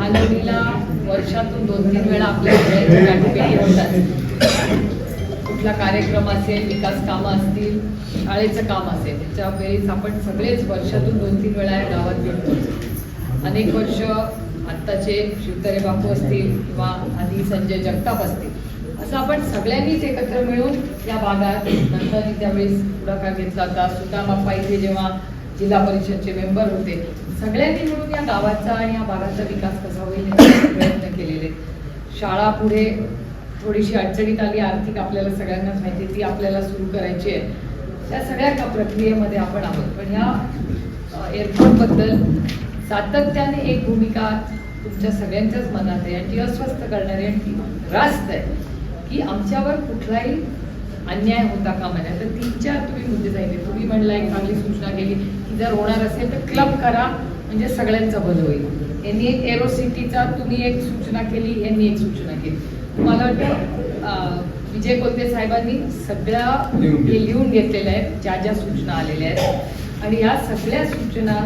खानवडीला वर्षातून दोन तीन वेळा आपल्या गाठीभेटी होतात कुठला कार्यक्रम असेल विकास कामं असतील शाळेचं काम असेल त्याच्या वेळेस आपण सगळेच वर्षातून दोन तीन वेळा या गावात भेटतो. अनेक वर्ष आत्ताचे शिवतरे बापू असतील किंवा आधी संजय जगताप असतील असं आपण सगळ्यांनीच एकत्र मिळून या भागात नंतर त्यावेळेस पुढाकार घेतला होता. सुद्धा बाप्पा इथे जेव्हा जिल्हा परिषदचे मेंबर होते. सगळ्यांनी मिळून या गावाचा आणि या भागाचा विकास कसा होईल प्रयत्न केलेले शाळा पुढे थोडीशी अडचणीत आली आर्थिक आपल्याला सगळ्यांनाच माहिती आहे, ती आपल्याला सुरू करायची आहे. त्या सगळ्या का प्रक्रियेमध्ये आपण आहोत. पण ह्या एअरपोर्टबद्दल सातत्याने एक भूमिका तुमच्या सगळ्यांच्याच मनात आहे आणि ती अस्वस्थ करणारी आणि ती रास्त आहे. की आमच्यावर कुठलाही अन्याय होता कामा नये तर तीन चार तुम्ही मुद्दे सांगितले. तुम्ही म्हणला एक चांगली सूचना केली. की जर होणार असेल तर क्लब करा. म्हणजे सगळ्यांचं भलं होईल. यांनी एक एरो सिटीचा तुम्ही एक सूचना केली यांनी एक सूचना केली. मला वाटतं विजय कोलते साहेबांनी सगळ्या लिहून हे घेतलं. लिहून घेतलेल्या आहेत. ज्या ज्या सूचना आलेल्या आहेत. आणि या सगळ्या सूचना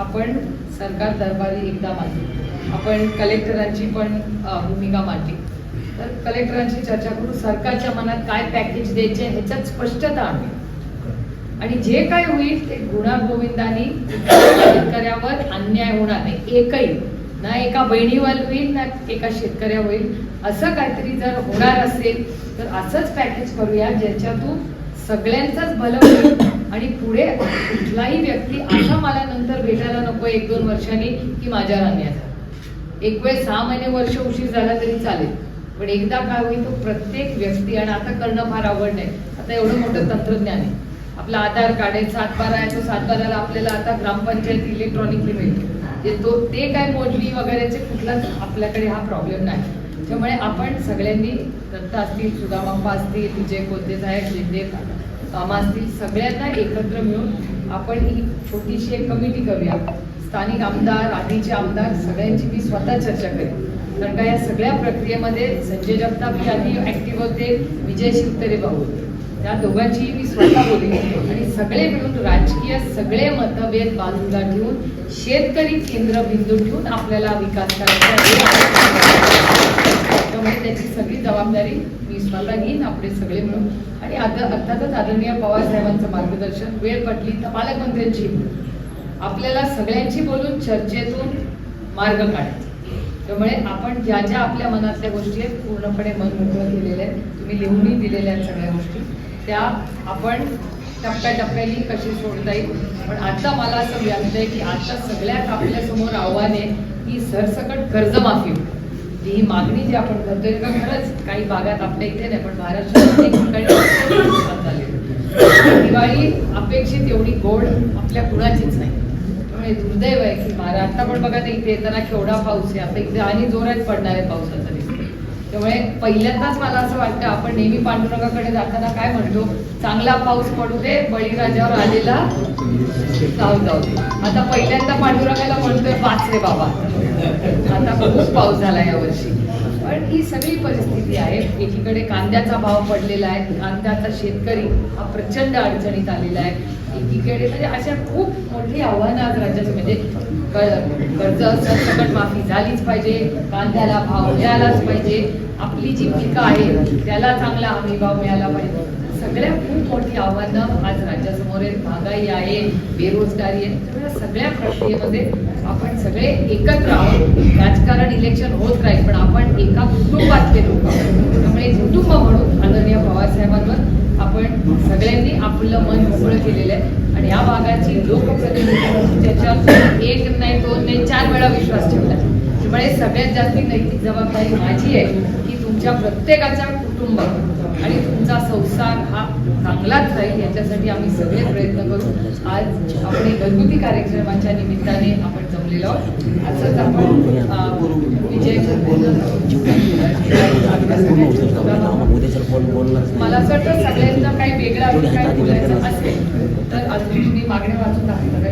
आपण सरकार दरबारी एकदा मांडू आपण कलेक्टरांची पण भूमिका मांडली. तर कलेक्टरांशी चर्चा करू सरकारच्या मनात काय पॅकेज द्यायचे ह्याच्यात स्पष्टता आहे आणि जे काय होईल ते गुणागोविंदानी शेतकऱ्यावर अन्याय होणार नाही. एकही ना एका बहिणीवर होईल ना एका शेतकऱ्या होईल. असं काहीतरी जर होणार असेल तर असंच पॅकेज करूया ज्याच्यातून सगळ्यांचंच भलं होईल. आणि पुढे कुठलाही व्यक्ती असा मला नंतर भेटायला नको एक दोन वर्षांनी की माझ्यावर अन्याय झाला. एक वेळ सहा महिने वर्ष उशीर झाला तरी चालेल. पण एकदा काय होईल तो प्रत्येक व्यक्ती आणि आता करणं फार आवड नाही आता एवढं मोठं तंत्रज्ञान आहे. आपलं आधार कार्ड आहे सातबारा आहे तो सातबाराला आपल्याला आता ग्रामपंचायत इलेक्ट्रॉनिकली मिळते जे तो ते काय मोजली वगैरेचे कुठलाच आपल्याकडे हा प्रॉब्लेम नाही. त्यामुळे आपण सगळ्यांनी दत्ता असतील सुदामाप्पा असतील विजय कोते साहेब शिंदे कामातील असतील सगळ्यांना एकत्र मिळून आपण ही छोटीशी एक कमिटी करूया. स्थानिक आमदार आधीचे आमदार सगळ्यांची मी स्वतः चर्चा करेन. कारण का या सगळ्या प्रक्रियेमध्ये संजय जगताप जे आधी ॲक्टिव्ह होते विजय शिवतरे भाऊ होते. त्या दोघांची मी स्वतः बोलली. आणि सगळे मिळून राजकीय सगळे मतभेद बाजूला ठेवून शेतकरी केंद्र बिंदू ठेवून आपल्याला विकास करायचा त्यामुळे त्याची सगळी जबाबदारी मी स्वतः घेईन आपले सगळे मिळून. आणि आता अर्थातच आदरणीय पवार साहेबांचं मार्गदर्शन वेळ पटली तर पालकमंत्र्यांची. आपल्याला सगळ्यांची बोलून चर्चेतून मार्ग काढायचा. त्यामुळे आपण ज्या ज्या आपल्या मनातल्या गोष्टी आहेत पूर्णपणे मन मोकळं केलेल्या आहेत तुम्ही लिहूनही दिलेल्या आहेत सगळ्या गोष्टी. त्या आपण टप्प्याटप्प्याने कशी सोडता येईल. पण आता मला असं वाटतंय की आता सगळ्यात आपल्यासमोर आव्हान आहे की सरसकट कर्जमाफी. जी ही मागणी जी आपण करतोय का खरंच काही भागात आपल्या इथे नाही पण महाराष्ट्रात दिवाळी अपेक्षित एवढी गोड आपल्या कुणाचीच नाही. त्यामुळे दुर्दैव आहे की महाराज आता पण बघा ना इथे येताना केवढा पाऊस आहे. आता इथे आणि जोरात पडणार आहे पावसाचा दिसतो त्यामुळे पहिल्यांदाच मला असं वाटतं आपण नेहमी पांडुरंगाकडे जाताना काय म्हणतो चांगला पाऊस पडू दे बळीराजावर आलेला जाऊ जाऊ दे. आता पहिल्यांदा पांडुरंगाला म्हणतोय पाच रे बाबा. आता खूप पाऊस झाला यावर्षी पण ही सगळी परिस्थिती आहे एकीकडे कांद्याचा भाव पडलेला आहे कांद्याचा शेतकरी हा प्रचंड अडचणीत आलेला आहे. एकीकडे म्हणजे अशा खूप मोठी आव्हानं आज राज्याचं म्हणजे कर्ज सरसकट माफी झालीच पाहिजे कांद्याला भाव मिळालाच पाहिजे आपली जी पिकं आहे त्याला चांगला हमी भाव मिळाला पाहिजे. सगळ्या खूप मोठी आव्हानं आज राज्यासमोर आहेत. महागाई आहे बेरोजगारी आहे. त्यामुळे सगळ्या प्रक्रियेमध्ये आपण सगळे एकत्र आहोत. राजकारण इलेक्शन होत राहील पण आपण एका कुटुंबातले लोक आहोत. त्यामुळे कुटुंब म्हणून आदरणीय पवारसाहेबांवर आपण सगळ्यांनी आपलं मन मोकळं केलेलं आहे. आणि या भागाची लोकप्रतिनिधी त्याच्यावर एक नाही दोन नाही चार वेळा विश्वास ठेवला त्यामुळे सगळ्यात जास्ती नैतिक जबाबदारी माझी आहे की तुमच्या प्रत्येकाचा कुटुंब आणि तुमचा संसार हा चांगलाच राहील याच्यासाठी आम्ही सगळे प्रयत्न करू. आज आपण घरगुती कार्यक्रमाच्या निमित्ताने आपण जमलेलो आहोत. असंच आपण विजय मला असं वाटतं सगळ्यांना तर अजून तुम्ही मागण्या वाचून दाखवता